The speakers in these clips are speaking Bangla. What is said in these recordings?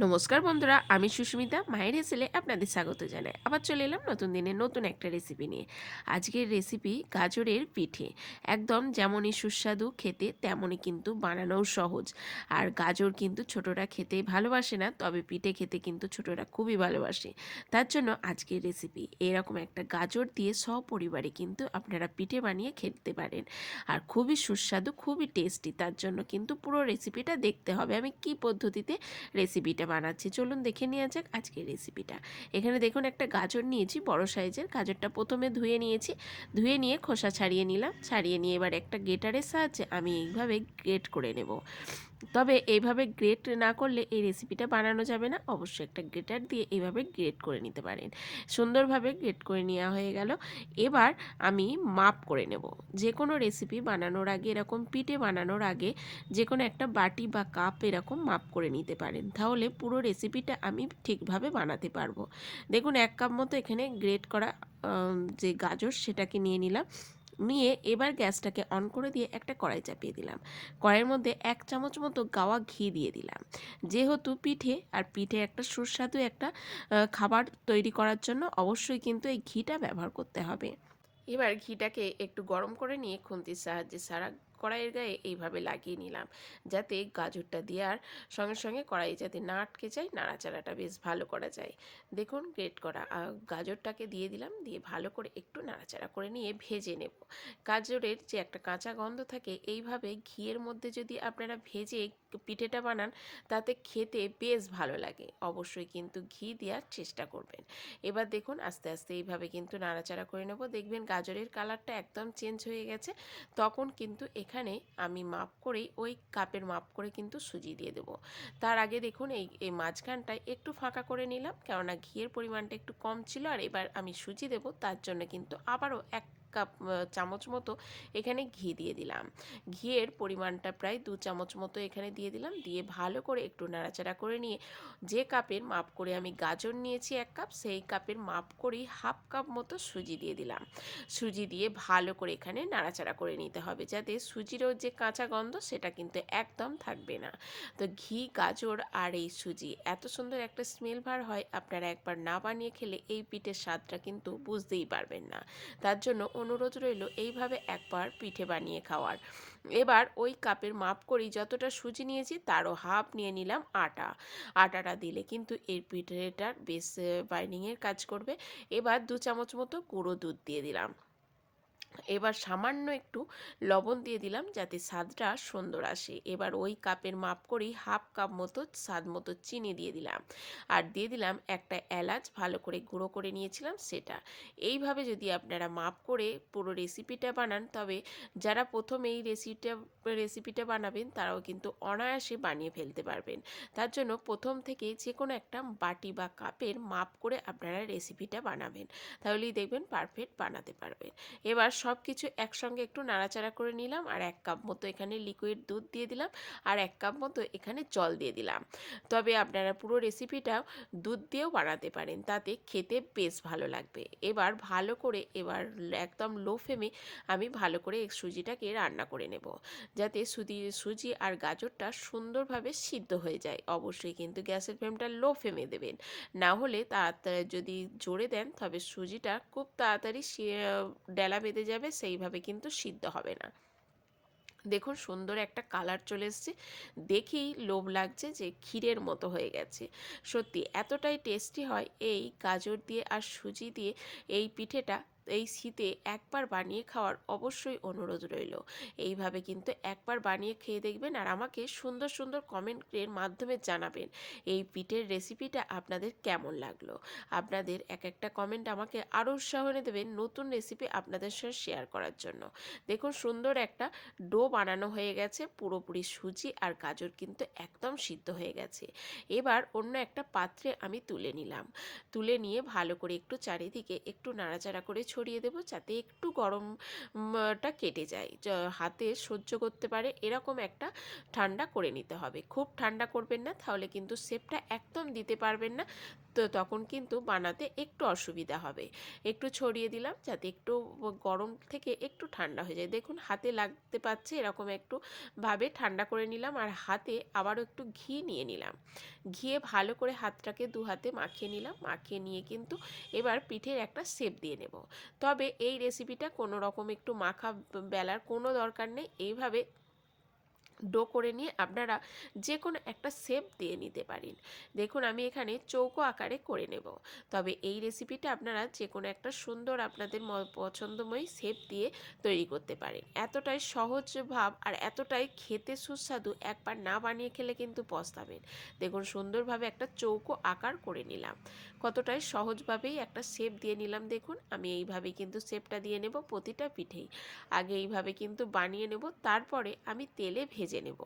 নমস্কার বন্ধুরা, আমি সুস্মিতা, মায়ের হেসেলে আপনাদের স্বাগত জানাই। আবার চলে এলাম নতুন দিনে নতুন একটা রেসিপি নিয়ে। আজকের রেসিপি গাজরের পিঠে। একদম যেমনই সুস্বাদু খেতে, তেমনই কিন্তু বানানোও সহজ। আর গাজর কিন্তু ছোটরা খেতে ভালোবাসে না, তবে পিঠে খেতে কিন্তু ছোটরা খুবই ভালোবাসে। তার জন্য আজকের রেসিপি এরকম একটা গাজর দিয়ে সপরিবারে কিন্তু আপনারা পিঠে বানিয়ে খেতে পারেন। আর খুবই সুস্বাদু, খুবই টেস্টি তার জন্য কিন্তু পুরো রেসিপিটা দেখতে হবে। আমি কি পদ্ধতিতে রেসিপিটা বানাচ্ছি। চলুন দেখে নেওয়া যাক আজকের রেসিপিটা এখানে দেখুন, একটা গাজর নিয়েছি, বড় সাইজের। গাজরটা প্রথমে ধুয়ে নিয়েছি। ধুয়ে নিয়ে খোসা ছাড়িয়ে নিলাম। ছাড়িয়ে নিয়ে এবার একটা গেটারের সাহায্যে আমি এইভাবে গ্রেট করে নেব। তবে এইভাবে গ্রেট না করলে এই রেসিপিটা বানানো যাবে না। অবশ্যই একটা গ্রেটার দিয়ে এইভাবে গ্রেট করে নিতে পারেন। সুন্দরভাবে গ্রেট করে নেওয়া হয়ে গেল। এবার আমি মাপ করে নেব। যে কোনো রেসিপি বানানোর আগে, এরকম পিঠে বানানোর আগে যে কোনো একটা বাটি বা কাপ এরকম মাপ করে নিতে পারেন। তাহলে পুরো রেসিপিটা আমি ঠিকভাবে বানাতে পারব। দেখুন, এক কাপ মতো এখানে গ্রেট করা যে গাজর সেটাকে নিয়ে নিলাম। নিয়ে এবার গ্যাসটাকে অন করে দিয়ে একটা কড়াই চাপিয়ে দিলাম। কড়াইয়ের মধ্যে এক চামচ মতো গাওয়া ঘি দিয়ে দিলাম। যেহেতু পিঠে আর পিঠে একটা সুস্বাদু একটা খাবার তৈরি করার জন্য অবশ্যই কিন্তু এই ঘিটা ব্যবহার করতে হবে। এবার ঘিটাকে একটু গরম করে নিয়ে খুন্তির সাহায্যে সারা কড়াইয়ের গায়ে এইভাবে লাগিয়ে নিলাম। যাতে গাজরটা দেওয়ার সঙ্গে সঙ্গে কড়াই যাতে না আটকে যায়, নাড়াচাড়াটা বেশ ভালো করা যায়। দেখুন, গ্রেট করা। গাজরটাকে দিয়ে দিলাম, দিয়ে ভালো করে একটু নাড়াচাড়া করে নিয়ে ভেজে নেব। গাজরের যে একটা কাঁচা গন্ধ থাকে, এইভাবে ঘিয়ের মধ্যে যদি আপনারা ভেজে পিঠেটা বানান, তাতে খেতে বেশ ভালো লাগে। অবশ্যই কিন্তু ঘি দেওয়ার চেষ্টা করবেন। এবার দেখুন, আস্তে আস্তে এইভাবে কিন্তু নাড়াচাড়া করে নেব। দেখবেন গাজরের কালারটা একদম চেঞ্জ হয়ে গেছে। তখন কিন্তু এখানে আমি মাপ করে ওই কাপের মাপ করে কিন্তু সুজি দিয়ে দেবো। তার আগে দেখুন এই এই মাঝখানটায় একটু ফাঁকা করে নিলাম, কেননা ঘিয়ের পরিমাণটা একটু কম ছিল, আর এবার আমি সুজি দেব, তার জন্য কিন্তু আবারও এক কাপ চামচ মতো এখানে ঘি দিয়ে দিলাম। ঘিয়ের পরিমাণটা প্রায় দু চামচ মতো এখানে দিয়ে দিলাম। দিয়ে ভালো করে একটু নাড়াচাড়া করে নিয়ে যে কাপের মাপ করে আমি গাজর নিয়েছি এক কাপ, সেই কাপের মাপ করেই হাফ কাপ মতো সুজি দিয়ে দিলাম। সুজি দিয়ে ভালো করে এখানে নাড়াচাড়া করে নিতে হবে যাতে সুজিরও যে কাঁচা গন্ধ সেটা কিন্তু একদম থাকবে না। তো ঘি, গাজর আর এই সুজি এত সুন্দর একটা স্মেল ভার হয়, আপনারা একবার না বানিয়ে খেলে এই পিঠের স্বাদটা কিন্তু বুঝতেই পারবেন না। তার জন্য অনুরোধ রইল, এইভাবে একবার পিঠে বানিয়ে খাওয়ার। এবার ওই কাপের মাপ করি, যতটা সুজি নিয়েছি তারও হাফ নিয়ে নিলাম আটা। আটাটা দিলে কিন্তু এর পিঠেটার বেশ বাইন্ডিংয়ের কাজ করবে। এবার দু চামচ মতো গুঁড়ো দুধ দিয়ে দিলাম। এবার সামান্য একটু লবণ দিয়ে দিলাম যাতে স্বাদটা সুন্দর আসে। এবার ওই কাপের মাপ করেই হাফ কাপ মতো স্বাদ মতো চিনি দিয়ে দিলাম। আর দিয়ে দিলাম একটা এলাচ, ভালো করে গুঁড়ো করে নিয়েছিলাম সেটা। এইভাবে যদি আপনারা মাপ করে পুরো রেসিপিটা বানান, তবে যারা প্রথম এই রেসিপিটা রেসিপিটা বানাবেন, তারাও কিন্তু অনায়াসে বানিয়ে ফেলতে পারবেন। তার জন্য প্রথম থেকে যে কোনো একটা বাটি বা কাপের মাপ করে আপনারা রেসিপিটা বানাবেন। তাহলেই দেখবেন পারফেক্ট বানাতে পারবেন। এবার সব কিছু একসঙ্গে একটু নাড়াচাড়া করে নিলাম আর এক কাপ মতো এখানে লিকুইড দুধ দিয়ে দিলাম আর এক কাপ মতো এখানে জল দিয়ে দিলাম। তবে আপনারা পুরো রেসিপিটা দুধ দিয়েও বানাতে পারেন, তাতে খেতে বেশ ভালো লাগবে। এবার ভালো করে, এবার একদম লো ফ্লেমে আমি ভালো করে সুজিটাকে রান্না করে নেব, যাতে সুজি সুজি আর গাজরটা সুন্দরভাবে সিদ্ধ হয়ে যায়। অবশ্যই কিন্তু গ্যাসের ফ্লেমটা লো ফ্লেমে দেবেন। না হলে তাড়াতাড়ি যদি জোরে দেন, তবে সুজিটা খুব তাড়াতাড়ি ডেলা বেঁধে যাবে, সেইভাবে কিন্তু সিদ্ধ হবে না। দেখুন, সুন্দর একটা কালার চলে এসছে। দেখেই লোভ লাগছে যে ক্ষীরের মতো হয়ে গেছে। সত্যি, এতটাই টেস্টি হয় এই গাজর দিয়ে আর সুজি দিয়ে এই পিঠেটা। এই শীতে একবার বানিয়ে খাওয়ার অবশ্যই অনুরোধ রইল। এইভাবে কিন্তু একবার বানিয়ে খেয়ে দেখবেন আর আমাকে সুন্দর সুন্দর কমেন্টের মাধ্যমে জানাবেন এই পিঠের রেসিপিটা আপনাদের কেমন লাগল। আপনাদের এক একটা কমেন্ট আমাকে আরও উৎসাহ এনে দেবেন নতুন রেসিপি আপনাদের সাথে শেয়ার করার জন্য। দেখুন সুন্দর একটা ডো বানানো হয়ে গেছে, পুরোপুরি সুজি আর গাজর কিন্তু একদম সিদ্ধ হয়ে গেছে। এবার অন্য একটা পাত্রে আমি তুলে নিলাম। তুলে নিয়ে ভালো করে একটু চারিদিকে একটু নাড়াচাড়া করে ছড়িয়ে দেবো যাতে একটু গরমটা কেটে যায়। হাতে সহ্য করতে পারে এরকম একটা ঠান্ডা করে নিতে হবে। খুব ঠান্ডা করবেন না, তাহলে কিন্তু সেপটা একদম দিতে পারবেন না। তো তখন কিন্তু বানাতে একটু অসুবিধা হবে। একটু ছড়িয়ে দিলাম যাতে একটু গরম থেকে একটু ঠান্ডা হয়ে যায়। দেখুন, হাতে লাগতে পারছে এরকম একটু ভাবে ঠান্ডা করে নিলাম আর হাতে আবারও একটু ঘি নিয়ে নিলাম। ঘিয়ে ভালো করে হাতটাকে দু হাতে মাখিয়ে নিলাম। মাখিয়ে নিয়ে কিন্তু এবার পিঠের একটা শেপ দিয়ে নেব। তবে এই রেসিপিটা কোনো রকম একটু মাখা বেলার কোনো দরকার নেই। এইভাবে ডো করে নিয়ে আপনারা যে কোনো একটা শেপ দিয়ে নিতে পারেন। দেখুন, আমি এখানে চৌকো আকারে করে নেব। তবে এই রেসিপিটা আপনারা যে কোনো একটা সুন্দর আপনাদের পছন্দময় শেপ দিয়ে তৈরি করতে পারেন। এতটাই সহজ ভাব আর এতটাই খেতে সুস্বাদু একবার না বানিয়ে খেলে কিন্তু পস্তাবেন। দেখুন, সুন্দরভাবে একটা চৌকো আকার করে নিলাম। কতটাই সহজভাবেই একটা শেপ দিয়ে নিলাম দেখুন, আমি এইভাবে কিন্তু শেপটা দিয়ে নেব প্রতিটা পিঠেই। আগে এইভাবে কিন্তু বানিয়ে নেব, তারপরে আমি তেলে ভেজে নেব।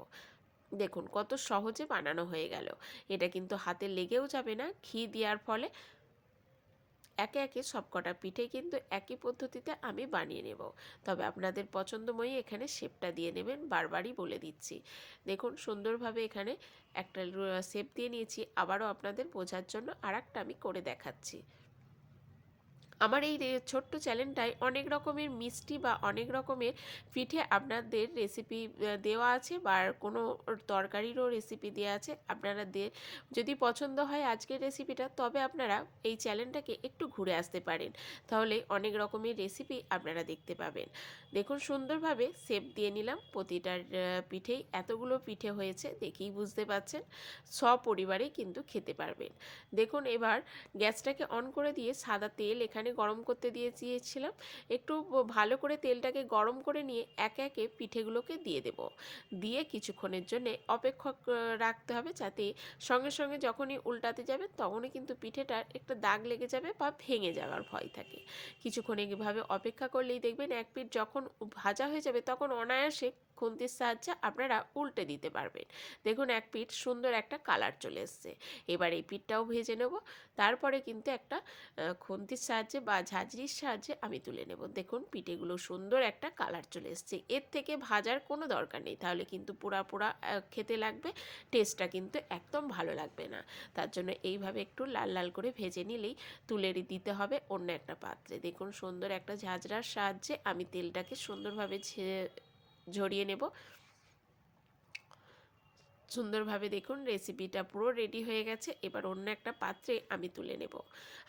দেখুন, কত সহজে বানানো হয়ে গেল। এটা কিন্তু হাতে লেগেও যাবে না, ঘি দেওয়ার ফলে একে একে সবকটা পিঠে কিন্তু একই পদ্ধতিতে আমি বানিয়ে নেব। তবে আপনাদের পছন্দময়ী এখানে শেপটা দিয়ে নেবেন, বারবারই বলে দিচ্ছি। দেখুন, সুন্দরভাবে এখানে একটা শেপ দিয়ে নিয়েছি। আবারও আপনাদের বোঝার জন্য আর আমি করে দেখাচ্ছি। আমার এই ছোট্ট চ্যানেলটায় অনেক রকমের মিষ্টি বা অনেক রকমের পিঠে আপনাদের রেসিপি দেওয়া আছে বা কোনো তরকারিরও রেসিপি দেওয়া আছে। আপনারা দে, যদি পছন্দ হয় আজকের রেসিপিটা তবে আপনারা এই চ্যানেলটাকে একটু ঘুরে আসতে পারেন। তাহলে অনেক রকমের রেসিপি আপনারা দেখতে পাবেন। দেখুন, সুন্দরভাবে সেপ দিয়ে নিলাম প্রতিটার পিঠেই। এতগুলো পিঠে হয়েছে, দেখেই বুঝতে পাচ্ছেন। সপরিবারেই কিন্তু খেতে পারবেন। দেখুন, এবার গ্যাসটাকে অন করে দিয়ে সাদা তেল এখানে গরম করতে দিয়ে দিয়েছিলাম। একটু ভালো করে তেলটাকে গরম করে নিয়ে একে একে পিঠেগুলোকে দিয়ে দেব। দিয়ে কিছুক্ষণের জন্য অপেক্ষা রাখতে হবে যাতে সঙ্গে সঙ্গে যখনই উল্টাতে যাবে তখনই কিন্তু পিঠেটার একটা দাগ লেগে যাবে বা ভেঙে যাওয়ার ভয় থাকে। কিছুক্ষণ এইভাবে অপেক্ষা করলেই দেখবেন এক পিঠ যখন ভাজা হয়ে যাবে তখন অনায়াসে খুন্তির সাহায্যে আপনারা উল্টে দিতে পারবেন। দেখুন, এক পিঠ সুন্দর একটা কালার চলে এসছে। এবার এই পিঠটাও ভেজে নেব। তারপরে কিন্তু একটা খুন্তির সাহায্যে বা ঝাঁঝরির সাহায্যে আমি তুলে নেব। দেখুন, পিঠেগুলো সুন্দর একটা কালার চলে এসছে। এর থেকে ভাজার কোনো দরকার নেই। তাহলে কিন্তু পুরা পুরা খেতে লাগবে, টেস্টটা কিন্তু একদম ভালো লাগবে না। তার জন্য এইভাবে একটু লাল লাল করে ভেজে নিলেই তুলে দিতে হবে অন্য একটা পাত্রে। দেখুন, সুন্দর একটা ঝাঁঝরার সাহায্যে আমি তেলটাকে সুন্দরভাবে ঝে- ঝরিয়ে নেব। সুন্দরভাবে দেখুন রেসিপিটা পুরো রেডি হয়ে গেছে। এবার অন্য একটা পাত্রে আমি তুলে নেব।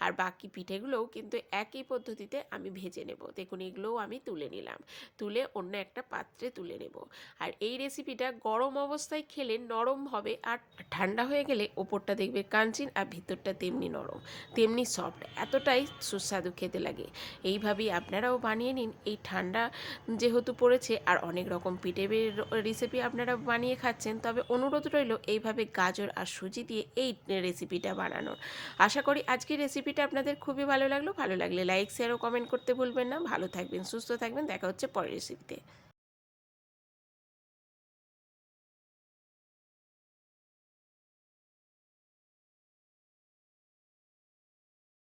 আর বাকি পিঠেগুলোও কিন্তু একই পদ্ধতিতে আমি ভেজে নেব। দেখুন, এগুলোও আমি তুলে নিলাম। তুলে অন্য একটা পাত্রে তুলে নেব। আর এই রেসিপিটা গরম অবস্থায় খেলে নরম হবে আর ঠান্ডা হয়ে গেলে ওপরটা দেখবে কাঞ্চিন আর ভিতরটা তেমনি নরম। তেমনি সফট এতটাই সুস্বাদু খেতে লাগে। এইভাবেই আপনারাও বানিয়ে নিন। এই ঠান্ডা যেহেতু পড়েছে আর অনেক রকম পিঠে রেসিপি আপনারা বানিয়ে খাচ্ছেন, তবে অনুরোধ রইল এইভাবে গাজর আর সুজি দিয়ে এই রেসিপিটা বানানোর। আশা করি আজকের রেসিপিটা আপনাদের খুবই ভালো লাগল। ভালো লাগলে লাইক শেয়ার ও কমেন্ট করতে ভুলবেন না। ভালো থাকবেন, সুস্থ থাকবেন। দেখা হচ্ছে পরের রেসিপিতে।